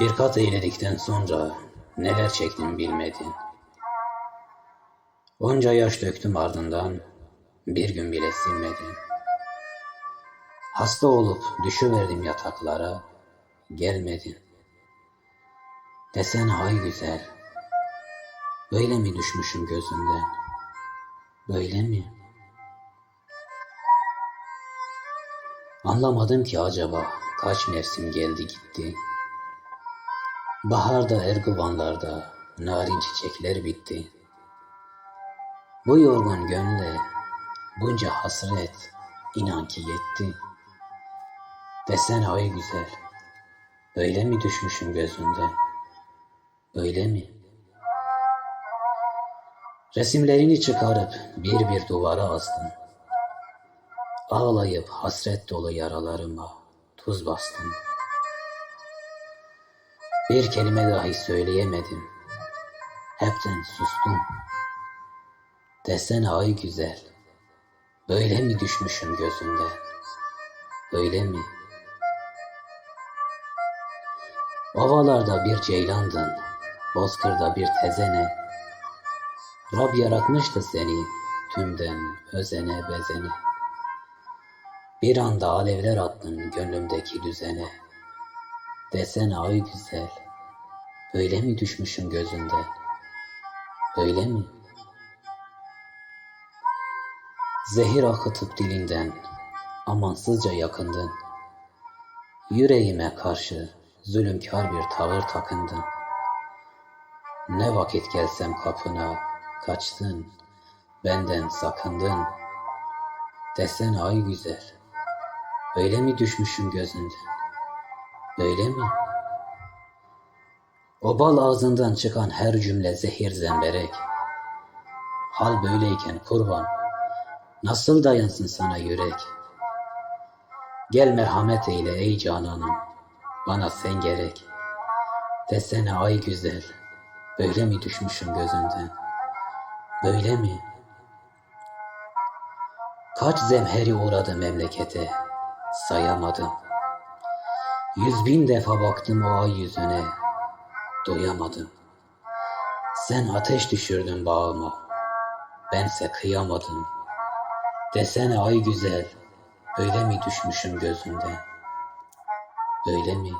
Bir kat eğledikten sonra neler çektim bilmedin. Onca yaş döktüm ardından bir gün bile silmedin. Hasta olup düşüverdim yataklara, gelmedin. Desene ay güzel, böyle mi düşmüşüm gözünden, böyle mi? Anlamadım ki acaba kaç mevsim geldi gitti. Baharda erguvanlarda narin çiçekler bitti. Bu yorgun gönle bunca hasret inan ki yetti. Desene ay güzel, öyle mi düşmüşüm gözünden, öyle mi? Resimlerini çıkarıp bir bir duvara astım. Ağlayıp hasret dolu yaralarıma tuz bastım. Bir kelime dahi söyleyemedim. Hepten sustum. Desene ay güzel. Böyle mi düşmüşüm gözünden? Öyle mi? Ovalarda bir ceylandın, bozkırda bir tezene. Rab yaratmıştı seni tümden özene bezene. Bir anda alevler attın gönlümdeki düzene. Desene ay güzel, böyle mi düşmüşüm gözünden? Öyle mi? Zehir akıtıp dilinden amansızca yakındın. Yüreğime karşı zulümkar bir tavır takındın. Ne vakit gelsem kapına kaçtın, benden sakındın. Desene ay güzel, öyle mi düşmüşüm gözünden? Öyle mi? O bal ağzından çıkan her cümle zehir zemberek. Hal böyleyken kurban, nasıl dayansın sana yürek? Gel merhamet eyle ey cananım, bana sen gerek. Desene ay güzel, böyle mi düşmüşüm gözünden? Böyle mi? Kaç zemheri uğradı memlekete, sayamadım. Yüz bin defa baktım o ay yüzüne, doyamadım. Sen ateş düşürdün bağıma, bense kıyamadım. Desene ay güzel, öyle mi düşmüşüm gözünden? Öyle mi?